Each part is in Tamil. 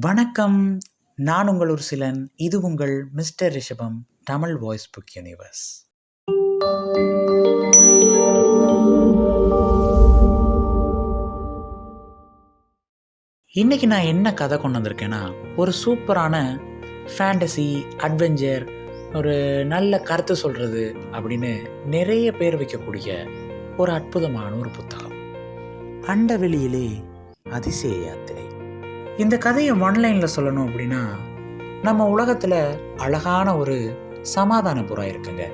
வணக்கம். நான் உங்கள் ஒரு சிலன் இது உங்கள் மிஸ்டர் ரிஷபம் தமிழ் வாய்ஸ் புக் யூனிவர்ஸ் இன்னைக்கு நான் என்ன கதை கொண்டு வந்திருக்கேன்னா ஒரு சூப்பரான ஃபேண்டசி அட்வென்ச்சர் ஒரு நல்ல கருத்து சொல்கிறது அப்படின்னு நிறைய பேர் வைக்கக்கூடிய ஒரு அற்புதமான ஒரு புத்தகம். அண்டவெளியிலே அதிசய யாத்திரை. இந்த கதையை ஒன்லைனில் சொல்லணும் அப்படின்னா நம்ம உலகத்தில் அழகான ஒரு சமாதான புறா இருக்குங்க.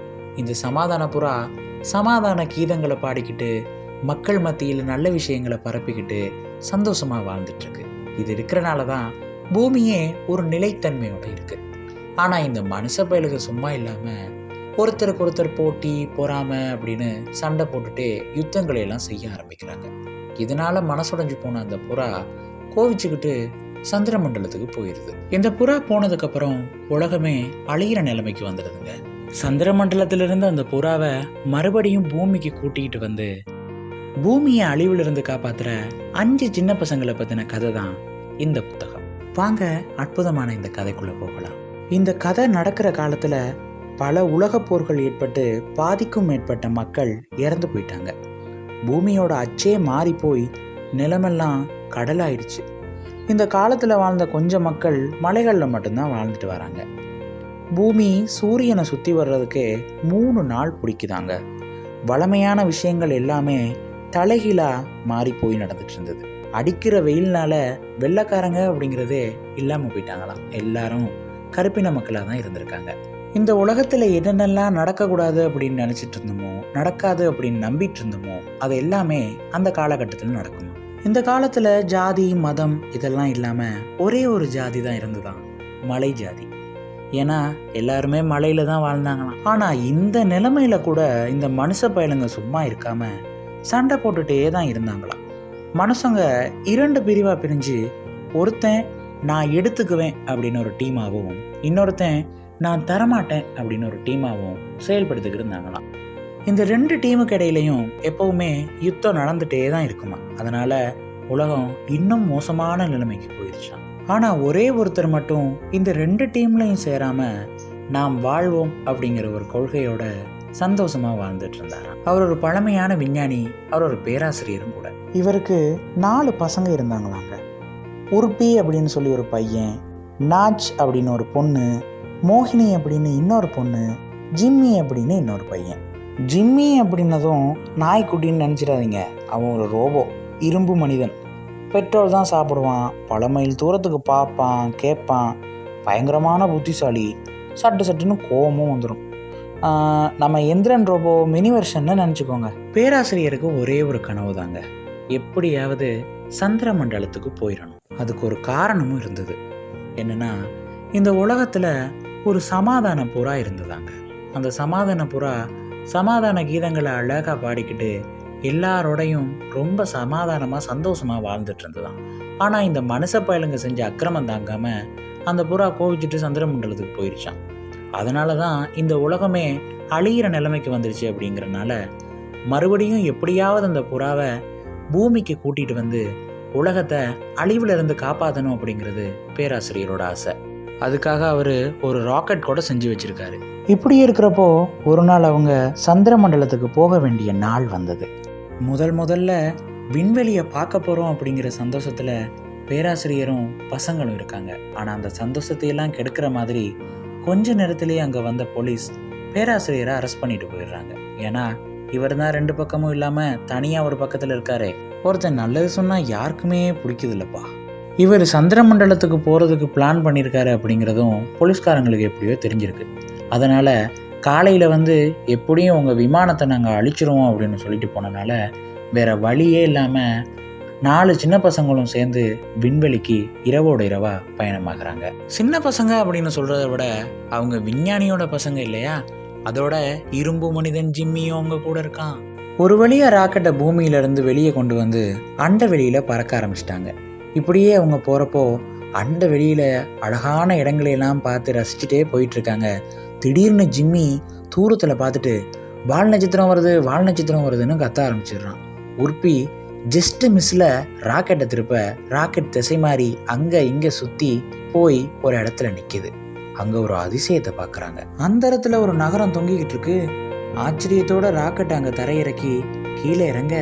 இந்த சமாதான புறா சமாதான கீதங்களை பாடிக்கிட்டு மக்கள் மத்தியில் நல்ல விஷயங்களை பரப்பிக்கிட்டு சந்தோஷமாக வாழ்ந்துட்டுருக்கு. இது இருக்கிறனால தான் பூமியே ஒரு நிலைத்தன்மையோடு இருக்குது ஆனால் இந்த மனுஷ பயலுக சும்மா இல்லாமல் ஒருத்தருக்கு ஒருத்தர் போட்டி பொறாமை அப்படின்னு சண்டை போட்டுட்டு யுத்தங்களை எல்லாம் செய்ய ஆரம்பிக்கிறாங்க. இதனால் மனசுடைஞ்சு போன அந்த புறா கோவிச்சுக்கிட்டு சந்திர மண்டலத்துக்கு போயிடுது இந்த புறா போனதுக்கு அப்புறம் உலகமே அழியிற நிலைமைக்கு வந்துடுதுங்க. சந்திர மண்டலத்திலிருந்து அந்த புறாவை மறுபடியும் பூமிக்கு கூட்டிகிட்டு வந்து பூமியை அழிவிலிருந்து காப்பாத்துற அஞ்சு சின்ன பசங்களை பத்தின கதை தான் இந்த புத்தகம். வாங்க அற்புதமான இந்த கதைக்குள்ள போகலாம். இந்த கதை நடக்கிற காலத்துல பல உலகப் போர்கள் ஏற்பட்டு பாதிக்கும் மேற்பட்ட மக்கள் இறந்து போயிட்டாங்க. பூமியோட அச்சே மாறி போய் நிலமெல்லாம் கடலாயிடுச்சு. இந்த காலத்தில் வாழ்ந்த கொஞ்சம் மக்கள் மலைகளில் மட்டும்தான் வாழ்ந்துட்டு வராங்க. பூமி சூரியனை சுற்றி வர்றதுக்கு மூணு நாள் பிடிக்குதாங்க. வளமையான விஷயங்கள் எல்லாமே தலைகீழாக மாறி போய் நடந்துட்டு இருந்தது. அடிக்கிற வெயில்னால வெள்ளைக்காரங்க அப்படிங்கிறதே இல்லாமல் போயிட்டாங்களாம். எல்லாரும் கருப்பின மக்களாக தான் இருந்திருக்காங்க. இந்த உலகத்தில் என்னென்னலாம் நடக்கக்கூடாது அப்படின்னு நினச்சிட்டு இருந்தோமோ நடக்காது அப்படின்னு நம்பிட்டு இருந்தோமோ அது எல்லாமே அந்த காலகட்டத்தில் நடக்கும் இந்த காலத்தில் ஜாதி மதம் இதெல்லாம் இல்லாமல் ஒரே ஒரு ஜாதி தான் இருந்துதான். மலை ஜாதி. ஏன்னா எல்லாருமே மலையில தான் வாழ்ந்தாங்களாம். ஆனால் இந்த நிலைமையில கூட இந்த மனுஷ பயலுங்க சும்மா இருக்காம சண்டை போட்டுட்டே தான் இருந்தாங்களாம். மனுஷங்க இரண்டு பிரிவாக பிரிஞ்சு ஒருத்தன் நான் எடுத்துக்குவேன் அப்படின்னு ஒரு டீமாகவும் இன்னொருத்தன் நான் தரமாட்டேன் அப்படின்னு ஒரு டீமாகவும் செயல்படுத்திக்கிட்டு இருந்தாங்களாம். இந்த ரெண்டு டீமுக்கு இடையிலையும் எப்பவுமே யுத்தம் நடந்துட்டே தான் இருக்குமா? அதனால உலகம் இன்னும் மோசமான நிலைமைக்கு போயிடுச்சான் ஆனா ஒரே ஒருத்தர் மட்டும் இந்த ரெண்டு டீம்லையும் சேராம நாம் வாழ்வோம் அப்படிங்கிற ஒரு கொள்கையோட சந்தோஷமா வாழ்ந்துட்டு இருந்தாராம் அவர் ஒரு பழமையான விஞ்ஞானி அவர் ஒரு பேராசிரியரும் கூட. இவருக்கு நாலு பசங்க இருந்தாங்களாங்க. உருப்பி அப்படின்னு சொல்லி ஒரு பையன் நாச் அப்படின்னு ஒரு பொண்ணு மோகினி அப்படின்னு இன்னொரு பொண்ணு ஜிம்மி அப்படின்னு இன்னொரு பையன். ஜிம்மி அப்படின்னதும் நாய்க்குட்டின்னு நினச்சிடாதீங்க. அவன் ஒரு ரோபோ இரும்பு மனிதன். பெட்ரோல் தான் சாப்பிடுவான் பல மைல் தூரத்துக்கு பார்ப்பான் கேட்பான். பயங்கரமான புத்திசாலி. சட்டு சட்டுன்னு கோபமும் வந்துடும் நம்ம எந்திரன் ரோபோ மினி வெர்ஷன்னு நினச்சிக்கோங்க. பேராசிரியருக்கு ஒரே ஒரு கனவு தாங்க. எப்படியாவது சந்திர மண்டலத்துக்கு போயிடணும். அதுக்கு ஒரு காரணமும் இருந்தது. என்னென்னா இந்த உலகத்தில் ஒரு சமாதான புறா இருந்ததாங்க. அந்த சமாதான புறா சமாதான கீதங்களை அழகாக பாடிக்கிட்டு எல்லாரோடையும் ரொம்ப சமாதானமாக சந்தோஷமாக வாழ்ந்துட்டு இருந்ததான். ஆனால் இந்த மனுஷ பயலுங்க செஞ்ச அக்கிரமம் தாங்காமல் அந்த புறா கோவிச்சிட்டு சந்திரமண்டலத்துக்கு போயிடுச்சான் அதனால தான் இந்த உலகமே அழியிற நிலைமைக்கு வந்துருச்சு அப்படிங்கிறனால மறுபடியும் எப்படியாவது அந்த புறாவை பூமிக்கு கூட்டிகிட்டு வந்து உலகத்தை அழிவிலிருந்து காப்பாற்றணும் அப்படிங்கிறது பேராசிரியரோட ஆசை. அதுக்காக அவர் ஒரு ராக்கெட் கூட செஞ்சு வச்சுருக்காரு. இப்படி இருக்கிறப்போ ஒரு நாள் அவங்க சந்திர மண்டலத்துக்கு போக வேண்டிய நாள் வந்தது. முதல் முதல்ல விண்வெளியை பார்க்க போகிறோம் அப்படிங்கிற சந்தோஷத்தில் பேராசிரியரும் பசங்களும் இருக்காங்க. ஆனால் அந்த சந்தோஷத்தையெல்லாம் கெடுக்கிற மாதிரி கொஞ்ச நேரத்திலேயே அங்கே வந்த போலீஸ் பேராசிரியரை அரெஸ்ட் பண்ணிட்டு போயிடுறாங்க. ஏன்னா இவர் தான் ரெண்டு பக்கமும் இல்லாமல் தனியாக ஒரு பக்கத்தில் இருக்காரு. ஒருத்தன் நல்லது சொன்னால் யாருக்குமே பிடிக்குதில்லப்பா இவர் சந்திர மண்டலத்துக்கு போகிறதுக்கு பிளான் பண்ணியிருக்காரு அப்படிங்கிறதும் போலீஸ்காரங்களுக்கு எப்படியோ தெரிஞ்சிருக்கு. அதனால் காலையில் வந்து எப்படியும் உங்கள் விமானத்தை நாங்கள் அழிச்சிருவோம் அப்படின்னு சொல்லிட்டு போனனால வேறு வழியே இல்லாமல் நாலு சின்ன பசங்களும் சேர்ந்து விண்வெளிக்கு இரவோட இரவா பயணமாகறாங்க. சின்ன பசங்க அப்படின்னு சொல்கிறத விட அவங்க விஞ்ஞானியோட பசங்க இல்லையா? அதோட இரும்பு மனிதன் ஜிம்மியும் அவங்க கூட இருக்கான். ஒரு வழியாக ராக்கெட்டை பூமியிலேருந்து வெளியே கொண்டு வந்து அண்ட வெளியில் பறக்க ஆரம்பிச்சிட்டாங்க. இப்படியே அவங்க போகிறப்போ அண்ட வெளியில் அழகான இடங்களையெல்லாம் பார்த்து ரசிச்சுட்டே போயிட்டுருக்காங்க திடீர்னு ஜிம்மி தூரத்தில் பார்த்துட்டு வால் நட்சத்திரம் வருது வால் நட்சத்திரம் வருதுன்னு கத்த ஆரம்பிச்சிடுறான். உற்பி ஜஸ்ட் மிஸ்ஸில் ராக்கெட்டை திருப்ப ராக்கெட் திசை மாறி அங்கே இங்கே சுற்றி போய் ஒரு இடத்துல நிற்கிது அங்கே ஒரு அதிசயத்தை பார்க்குறாங்க. அந்த இடத்துல ஒரு நகரம் தொங்கிக்கிட்டு இருக்கு. ஆச்சரியத்தோட ராக்கெட்டை அங்கே தரையிறக்கி கீழே இறங்க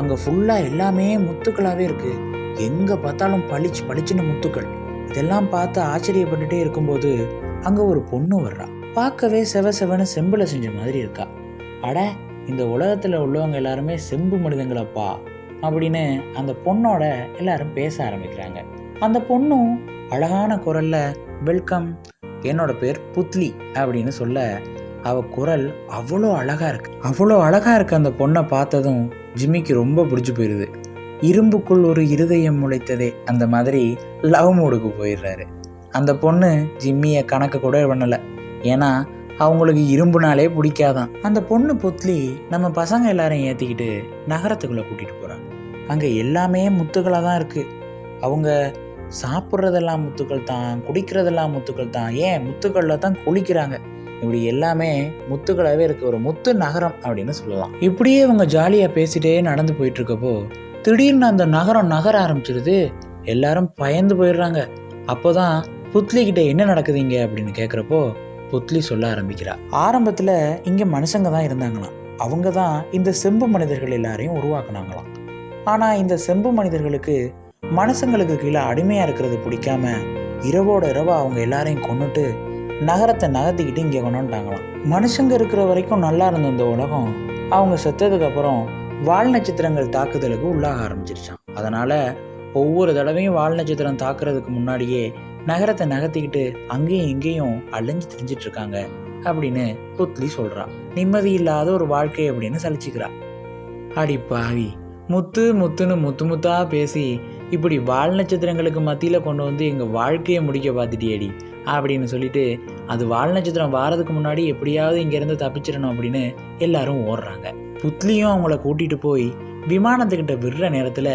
அங்கே ஃபுல்லாக எல்லாமே முத்துக்களாகவே இருக்குது எங்கே பார்த்தாலும் பளிச்சு பளிச்சுன்னு முத்துக்கள். இதெல்லாம் பார்த்து ஆச்சரியப்பட்டுட்டே இருக்கும்போது அங்கே ஒரு பொண்ணு வர்றா. பார்க்கவே செவ செவன்னு செம்பில் செஞ்ச மாதிரி இருக்கா. அட இந்த உலகத்தில் உள்ளவங்க எல்லாருமே செம்பு மனிதங்களப்பா அப்படின்னு அந்த பொண்ணோட எல்லாரும் பேச ஆரம்பிக்கிறாங்க. அந்த பொண்ணும் அழகான குரலில் வெல்கம் என்னோட பேர் புத்லி அப்படின்னு சொல்ல அவ குரல் அவ்வளோ அழகாக இருக்கு. அவ்வளோ அழகாக இருக்கு அந்த பொண்ணை பார்த்ததும் ஜிம்மிக்கு ரொம்ப பிடிச்சி போயிடுது இரும்புக்குள் ஒரு இருதயம் முளைத்ததே அந்த மாதிரி லவ் மூடுக்கு போயிடுறாரு. அந்த பொண்ணு ஜிம்மியை கணக்கு கூட பண்ணலை. ஏன்னா அவங்களுக்கு இரும்புனாலே பிடிக்காதான். அந்த பொண்ணு புத்லி நம்ம பசங்க எல்லாரையும் ஏற்றிக்கிட்டு நகரத்துக்குள்ளே கூட்டிகிட்டு போகிறாங்க அங்கே எல்லாமே முத்துக்களாக தான் இருக்குது அவங்க சாப்பிட்றதெல்லாம் முத்துக்கள் தான் குடிக்கிறதெல்லாம் முத்துக்கள் தான். ஏன்? முத்துக்களில் தான் குளிக்கிறாங்க. இப்படி எல்லாமே முத்துக்களாகவே இருக்குது ஒரு முத்து நகரம் அப்படின்னு சொல்லலாம். இப்படியே இவங்க ஜாலியாக பேசிட்டே நடந்து போயிட்டுருக்கப்போ திடீர்னு அந்த நகரம் நகர ஆரம்பிச்சிருது. எல்லாரும் பயந்து போயிடுறாங்க. அப்போதான் தான் கிட்ட என்ன நடக்குதுங்க அப்படின்னு கேட்குறப்போ புத்லி சொல்ல ஆரம்பிக்கிறா. ஆரம்பத்தில் இங்கே மனுஷங்க தான் இருந்தாங்களாம். அவங்க தான் இந்த செம்பு மனிதர்கள் எல்லாரையும் உருவாக்குனாங்களாம். ஆனால் இந்த செம்பு மனிதர்களுக்கு மனுஷங்களுக்கு கீழே அடிமையாக இருக்கிறது பிடிக்காம இரவோட இரவா அவங்க எல்லாரையும் கொண்டுட்டு நகரத்தை நகர்த்திக்கிட்டு இங்கே கொண்டு மனுஷங்க இருக்கிற வரைக்கும் நல்லா இருந்த இந்த உலகம் அவங்க செத்ததுக்கப்புறம் வால் நட்சத்திரங்கள் தாக்குதலுக்கு உள்ளாக ஆரம்பிச்சிருச்சான் அதனால் ஒவ்வொரு தடவையும் வால் நட்சத்திரம் தாக்குறதுக்கு முன்னாடியே நகரத்தை நகர்த்திக்கிட்டு அங்கேயும் இங்கேயும் அலைஞ்சு திரிஞ்சிட்டு இருக்காங்க அப்படின்னு புத்லி சொல்றா. நிம்மதி இல்லாத ஒரு வாழ்க்கை அப்படின்னு சலிச்சுக்கிறா. அடி பாவி முத்து முத்துன்னு முத்து முத்தா பேசி இப்படி வால் நட்சத்திரங்களுக்கு மத்தியில் கொண்டு வந்து எங்கள் வாழ்க்கையை முடிக்க பார்த்துட்டியடி அப்படின்னு சொல்லிட்டு அது வால் நட்சத்திரம் வாரதுக்கு முன்னாடி எப்படியாவது இங்கேருந்து தப்பிச்சிடணும் அப்படின்னு எல்லாரும் ஓடுறாங்க. புத்லியும் அவங்கள கூட்டிகிட்டு போய் விமானத்துக்கிட்ட விடுற நேரத்தில்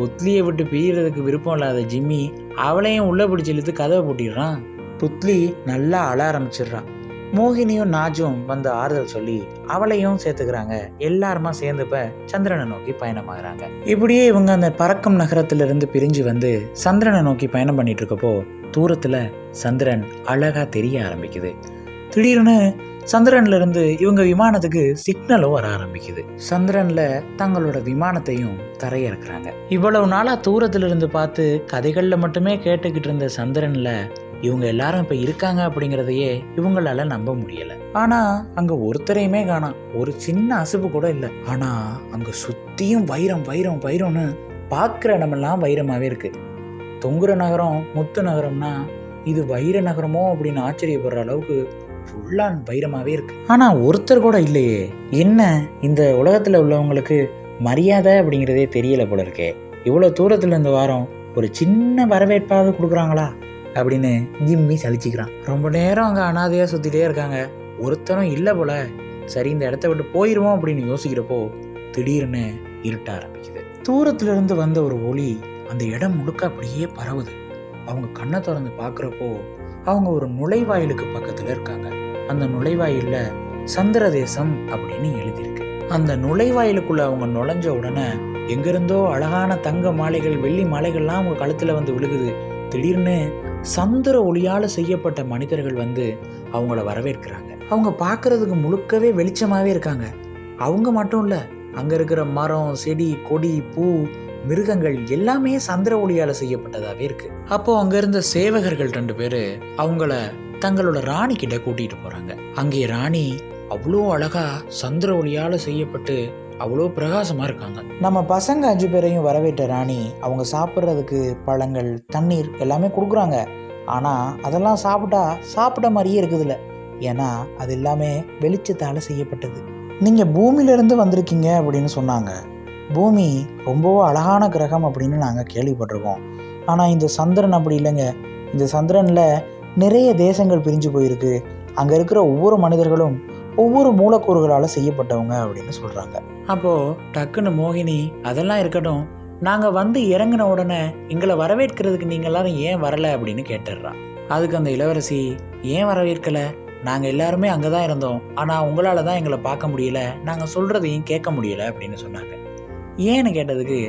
புத்லியை விட்டு பிரியறதுக்கு விருப்பம் இல்லாத ஜிம்மி அவளையும் உள்ள பிடிச்சி இழுத்து கதவை பூட்டிடுறான். புத்லி நல்லா அழ ஆரம்பிச்சிடுறான். மோகினியும் நாஜும் வந்து ஆறுதல் சொல்லி அவளையும் சேர்த்துக்கிறாங்க. எல்லாருமா சேர்ந்துப்ப சந்திரனை நோக்கி பயணமாகறாங்க. இப்படியே இவங்க அந்த பறக்கும் நகரத்திலிருந்து பிரிஞ்சு வந்து சந்திரனை நோக்கி பயணம் பண்ணிட்டு இருக்கப்போ தூரத்தில் சந்திரன் அழகாக தெரிய ஆரம்பிக்குது. திடீர்னு சந்திரன்ல இருந்து இவங்க விமானத்துக்கு சிக்னலும் வர ஆரம்பிக்குது. சந்திரன்ல தங்களோட விமானத்தையும் தரையிறக்குறாங்க. இவ்வளவு நாளா தூரத்துல இருந்து பார்த்து கதைகள்ல மட்டுமே கேட்டுக்கிட்டு இருந்த சந்திரன்ல இவங்க எல்லாரும் இப்ப இருக்காங்க அப்படிங்கிறதையே இவங்களால நம்ப முடியல. ஆனா அங்க ஒருத்தரையுமே காணோம். ஒரு சின்ன அசுப்பு கூட இல்ல. ஆனா அங்க சுத்தியும் வைரம் வைரம் வைரம்னு பார்க்குற இடமெல்லாம் வைரமாவே இருக்கு. தொங்குற நகரம் முத்து நகரம்னா இது வைர நகரமோ அப்படின்னு ஆச்சரியப்படுற அளவுக்கு ஃபுல்லா வைரமாவே இருக்கு. ஆனா ஒருத்தர் கூட இல்லையே. என்ன? இந்த உலகத்துல உள்ளவங்களுக்கு மரியாதை அப்படிங்கிறதே தெரியல போல இருக்கே. இவ்வளோ தூரத்துல இருந்து வாரம் ஒரு சின்ன வரவேற்பாவது கொடுக்குறாங்களா? அப்படின்னு ஜிம்மி சலிச்சிக்கிறான். ரொம்ப நேரம் அங்கே அனாதையாக சுற்றிட்டே இருக்காங்க. ஒருத்தரும் இல்லை போல. சரி இந்த இடத்த விட்டு போயிடுவோம் அப்படின்னு யோசிக்கிறப்போ திடீர்னு இருட்ட ஆரம்பிக்குது. தூரத்துல இருந்து வந்த ஒரு ஒளி அந்த இடம் முழுக்க அப்படியே பரவுது. அவங்க கண்ணை திறந்து பார்க்குறப்போ அவங்க ஒரு நுழைவாயிலுக்கு பக்கத்தில் இருக்காங்க. அந்த நுழைவாயிலில் சந்திர தேசம் அப்படின்னு எழுதியிருக்கு. அந்த நுழைவாயிலுக்குள்ள அவங்க நுழைஞ்ச உடனே எங்கிருந்தோ அழகான தங்க மாலைகள் வெள்ளி மாலைகள்லாம் அவங்க கழுத்தில் வந்து விழுகுது. திடீர்னு சந்திர ஒளியால் செய்யப்பட்ட மனிதர்கள் வந்து அவங்கள வரவேற்கிறாங்க. அவங்க பார்க்கறதுக்கு முழுக்கவே வெளிச்சமாகவே இருக்காங்க. அவங்க மட்டும் இல்லை அங்கே இருக்கிற மரம் செடி கொடி பூ மிருகங்கள் எல்லாமே சந்திர ஒளியால செய்யப்பட்டதாகவே இருக்கு. அப்போ அங்க இருந்த சேவகர்கள் ரெண்டு பேரு அவங்கள தங்களோட ராணி கிட்ட கூட்டிட்டு போறாங்க. அங்கே ராணி அவ்வளோ அழகா சந்திர ஒளியால செய்யப்பட்டு அவ்வளோ பிரகாசமாக இருக்காங்க. நம்ம பசங்க அஞ்சு பேரையும் வரவேற்ற ராணி அவங்க சாப்பிட்றதுக்கு பழங்கள் தண்ணீர் எல்லாமே கொடுக்குறாங்க. ஆனால் அதெல்லாம் சாப்பிட்டா சாப்பிட்ட மாதிரியே இருக்குதுல்ல. ஏன்னா அது எல்லாமே வெளிச்சத்தால் செய்யப்பட்டது. நீங்கள் பூமியிலேருந்து வந்திருக்கீங்க அப்படின்னு சொன்னாங்க. பூமி ரொம்பவும் அழகான கிரகம் அப்படின்னு நாங்கள் கேள்விப்பட்டிருக்கோம். ஆனால் இந்த சந்திரன் அப்படி இல்லைங்க. இந்த சந்திரனில் நிறைய தேசங்கள் பிரிஞ்சு போயிருக்கு. அங்கே இருக்கிற ஒவ்வொரு மனிதர்களும் ஒவ்வொரு மூலக்கூறுகளால் செய்யப்பட்டவங்க அப்படின்னு சொல்கிறாங்க அப்போது டக்குன்னு மோகினி அதெல்லாம் இருக்கட்டும். நாங்கள் வந்து இறங்கின உடனே எங்களை வரவேற்கிறதுக்கு நீங்கள் எல்லாரும் ஏன் வரலை? அப்படின்னு கேட்டுடுறான் அதுக்கு அந்த இளவரசி ஏன் வரவேற்கலை? நாங்கள் எல்லாருமே அங்கே தான் இருந்தோம். ஆனால் உங்களால் தான் எங்களை பார்க்க முடியல. நாங்கள் சொல்கிறதையும் கேட்க முடியல அப்படின்னு சொன்னாங்க. ஏன்னு கேட்டதுக்கு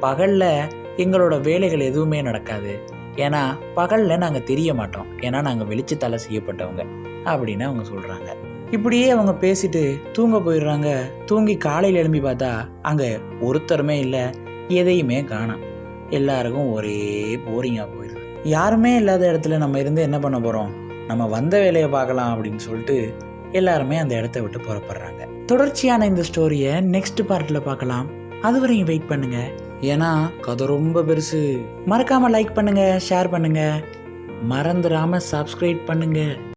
பகலில் எங்களோட வேலைகள் எதுவுமே நடக்காது. ஏன்னா பகலில் நாங்கள் தெரிய மாட்டோம். ஏன்னா நாங்கள் வெளிச்சத்தால் செய்யப்பட்டவங்க அப்படின்னு அவங்க சொல்கிறாங்க இப்படியே அவங்க பேசிட்டு தூங்க போயிடுறாங்க. தூங்கி காலையில் எழும்பி பார்த்தா அங்கே ஒருத்தருமே இல்லை எதையுமே காணும் எல்லாருக்கும் ஒரே போரிங்காக போயிடுது. யாருமே இல்லாத இடத்துல நம்ம இருந்து என்ன பண்ண போகிறோம் நம்ம வந்த வேலையை பார்க்கலாம் அப்படின்னு சொல்லிட்டு எல்லாருமே அந்த இடத்த விட்டு புறப்படுறாங்க. தொடர்ச்சியான இந்த ஸ்டோரியை நெக்ஸ்ட் பார்ட்டில் பார்க்கலாம். அது வரையும் வெயிட் பண்ணுங்க. ஏன்னா கதை ரொம்ப பெருசு. மறக்காம லைக் பண்ணுங்க ஷேர் பண்ணுங்க. மறந்துடாம சப்ஸ்கிரைப் பண்ணுங்க.